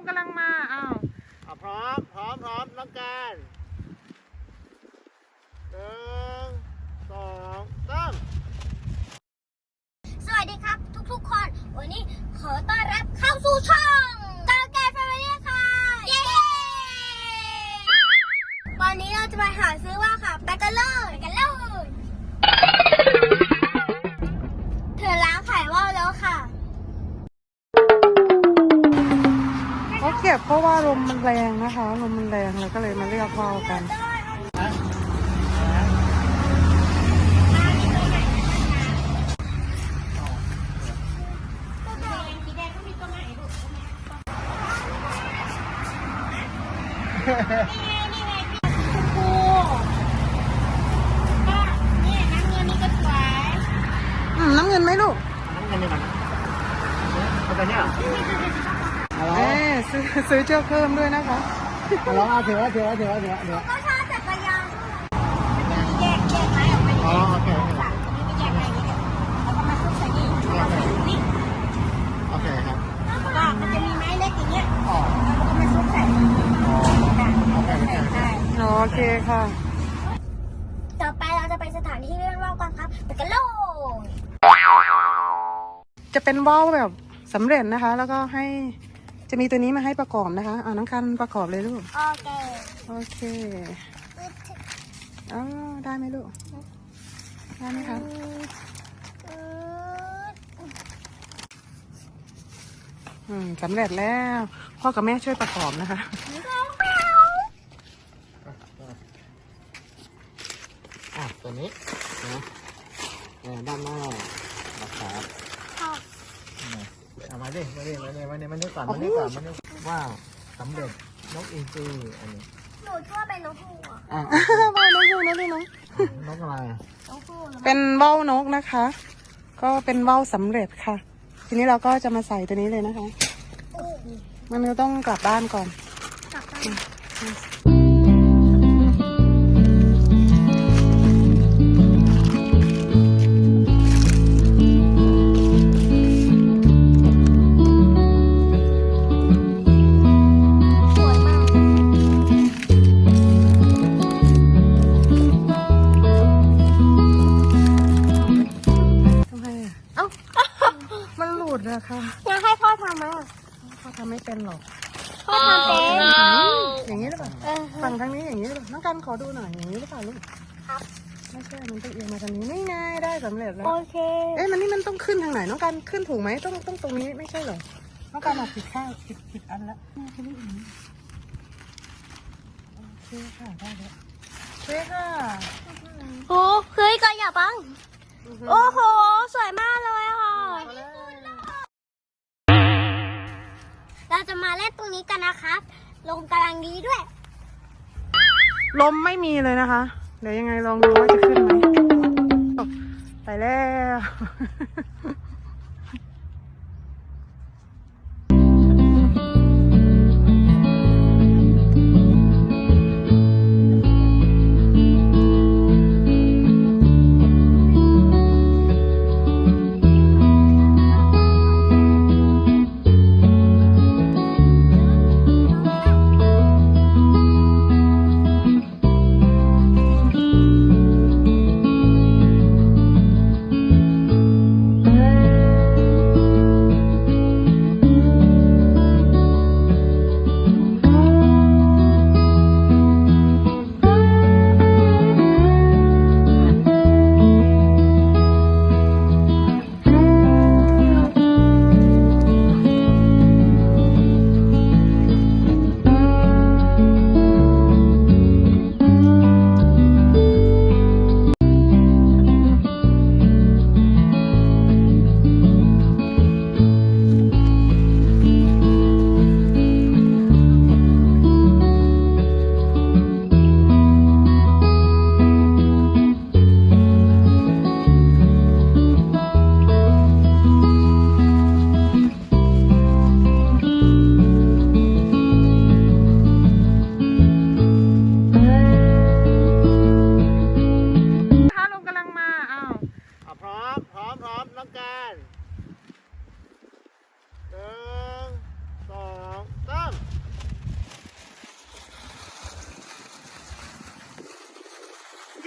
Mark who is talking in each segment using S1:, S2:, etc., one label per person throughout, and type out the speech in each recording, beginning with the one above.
S1: มกำลังมาอ้าว
S2: อะพร้อมพร้อมพร้อมน้องการหนึ่งสองสาม
S3: สวัสดีครับทุกๆคน วันนี้ขอต้อนรับเข้าสู่ช่อง ก็
S1: บเพราะว่าลมมันแรงนะคะ ลมมันแรงเลยก็เลยมาเลือกว่าวกันน้ำเงินไหมลูก
S2: น้ำเงินนี่มันเอาไปเนี่ยเหรอเอา
S1: เอ๊ ซื้อเชือกเพิ่มด้วยนะคะ
S2: เอาลองเอาถือว่าถือว่าถือว่าถือว่าถือว่า
S3: ก็ชอบจักรยานแยกแยกไม้ออกไป
S2: อ๋อโอเคโอเค
S3: สามตัวนี้ไม่แยกไม้อย่างนี้แล้วก็มาซุกใส่นี่นี่
S2: โอเคครับ
S3: ก็มันจะมีไม้เล็กอย่างเงี้ย
S2: อ๋อ
S3: แล้วก็มาซุกใส่
S2: โอเคโอเค
S3: ได้
S1: โอเคค่ะ
S3: ต่อไปเราจะไปสถานที่เรื่องเล่ากันครับไปกันเลย
S1: จะเป็นว่าวแบบสำเร็จนะคะ แล้วก็ให้ จะมีตัวนี้มาให้ประกอบนะคะอ่าน้องคันประกอบเลยลูก
S3: โอเค
S1: โอเคอ๋อได้ไหมลูก ได้ไหมคะอืมสำเร็จแล้ว พ่อกับแม่ช่วยประกอบนะคะ
S2: อะตัวนี้นะเออด้านหน้านะครับนี่ เอามาดิมาดิมาดิมาดิมาดิก่อนมาดิก่อนมาดิว้าวสำเร็จนกอินทรีอันนี้
S3: หนูชั่วเป็นนกฮูกอะ
S2: อะ
S1: ว่าวน้องดูน้องดูน้อง
S2: นกอะไรอะ
S3: นกฮูก
S1: เป็นว่าวนกนะคะ ก็เป็นว่าวสำเร็จค่ะ ทีนี้เราก็จะมาใส่ตัวนี้เลยนะคะ มันก็ต้องกลับบ้านก่อน
S3: กลับไปส
S1: ฝั่งทางนี้อย่างนี้หรือเปล่าน้องกันขอดูหน่อยอย่างนี้หรือเปล่าลูก
S3: ครับ
S1: ไม่ใช่ มันต้องเอียงมาทางนี้นี่ไงได้สำเร็จแล้ว
S3: โอเค
S1: เอ๊ะมันนี่มันต้องขึ้นทางไหนน้องกันขึ้นถูกไหมต้องต้องตรงนี้ไม่ใช่เหรอ น้องกันออกผิดข้างผิดผิดอันละนี่ทีนี้อย่างนี้โอเคค่ะได้แล้วโอเคค่ะ
S3: โอ้เฮ้ยก็อย่าบัง โอ้โห สวยมากเลยค่ะ เราจะมาเล่นตรงนี้กันนะครับลมกำลังดีด้วย
S1: ลมไม่มีเลยนะคะ เดี๋ยวยังไงลองดูว่าจะขึ้นไหมไปแล้ว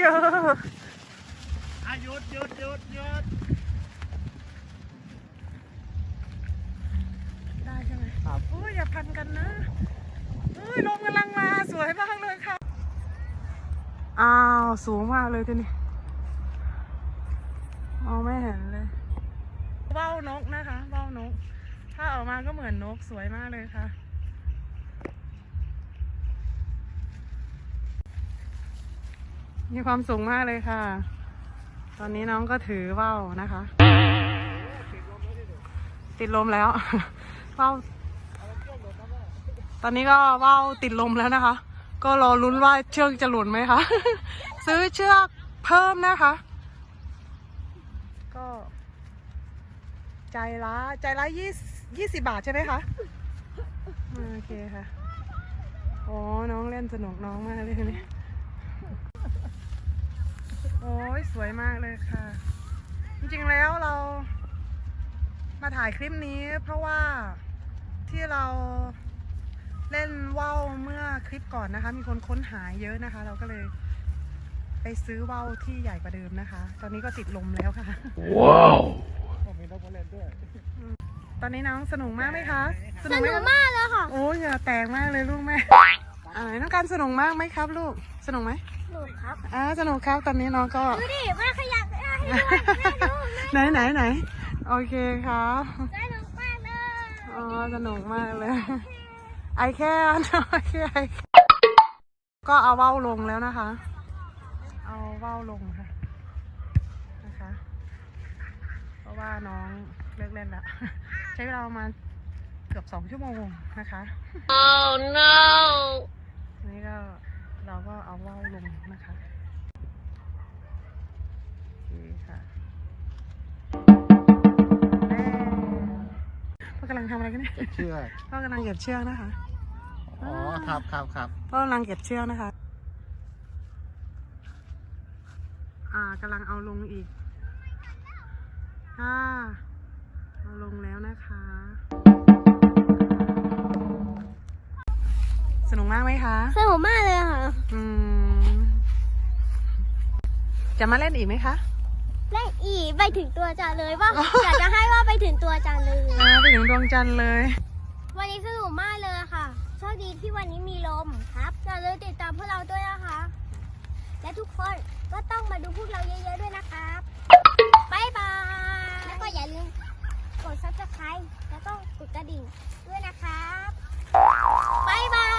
S1: จอ
S2: อะหยุดหยุดหยุดหยุด
S1: ได้ใช่ไหม
S2: ครับ
S1: โอ้ยอย่าพันกันนะเอ้ยลมกำลังมาสวยมากเลยค่ะ อ้าว สูงมากเลยทีนี้มองไม่เห็นเลยเบ้านกนะคะเบ้านก ถ้าออกมาก็เหมือนนกสวยมากเลยค่ะ มีความสูงมากเลยค่ะ ตอนนี้น้องก็ถือว่าวนะคะ ติดลมแล้วว่าวตอนนี้ก็ว่าวติดลมแล้วนะคะ ก็รอลุ้นว่าเชือกจะหลุดไหมคะ ซื้อเชือกเพิ่มนะคะ ก็ ใจละใจละยี่ยี่สิบาทใช่ไหมคะโอเคค่ะโอ้น้องเล่นสนุกน้องมากเลยทีนี้ โอ้ยสวยมากเลยค่ะ จริงๆแล้วเรามาถ่ายคลิปนี้เพราะว่าที่เราเล่นว่าวเมื่อคลิปก่อนนะคะ มีคนค้นหาเยอะนะคะ เราก็เลยไปซื้อว่าวที่ใหญ่กว่าเดิมนะคะ ตอนนี้ก็ติดลมแล้วค่ะ
S2: ก็มีนกมาเล่นด้วย
S1: ตอนนี้น้องสนุกมากไหมคะ
S3: ส
S1: ไห
S3: นุ
S1: ค
S3: ก
S1: รับ
S3: มากเลยค่ะ
S1: โอ้ยอย่าแตกมากเลยลูกแม่อ่าน้องการสนุกมากไหมครับ ลูก สนุกไหม
S3: ส นุกครับ
S1: อ่าสนุกครับตอนนี้น้องก็
S3: ดูดิแม่ขยับให้ดูแม่ดู
S1: ไหนไหนไหนโอเคครับ
S3: สนุกมากเลย
S1: อ๋อสนุกมากเลยไอแค่โอเคไอแค่ก็เอาเว้าลงแล้วนะคะ เอาเว้าลงค่ะนะคะ เพราะว่าน้องเลิกเล่นแล้วใช้เวลาประมาณเกือบสองชั่วโมงนะคะ
S3: Oh no
S1: นี่ก็ เราก็เอาเว้าลงนะคะโอเคค่ะแม่พ่อกำลังทำอะไรกันเนี่ย
S2: เชือก
S1: พ่อกำลังเก็บเชือกนะคะ
S2: อ๋อครับครับครับ
S1: พ่อกำลังเก็บเชือกนะคะ อ่ากำลังเอาลงอีกค่ะเอาลงแล้วนะคะสนุกมากไหมคะ
S3: สนุกมากเลยค่ะ
S1: จะมาเล่นอีกไหมคะ
S3: เล่นอีกไปถึงตัวจันเลยว่าอยากจะให้ว่าไปถึงตัวจันเลย
S1: ไปถึงดวงจันเลย
S3: วันนี้สนุกมากเลยค่ะโชคดีที่วันนี้มีลมครับอย่าลืมติดตามพวกเราด้วยนะคะ และทุกคนก็ต้องมาดูพวกเราเยอะๆด้วยนะครับบายบายแล้วก็อย่าลืมกดซับสไคร b e แล้วก็กดกระดิ่งด้วยนะครับบายบาย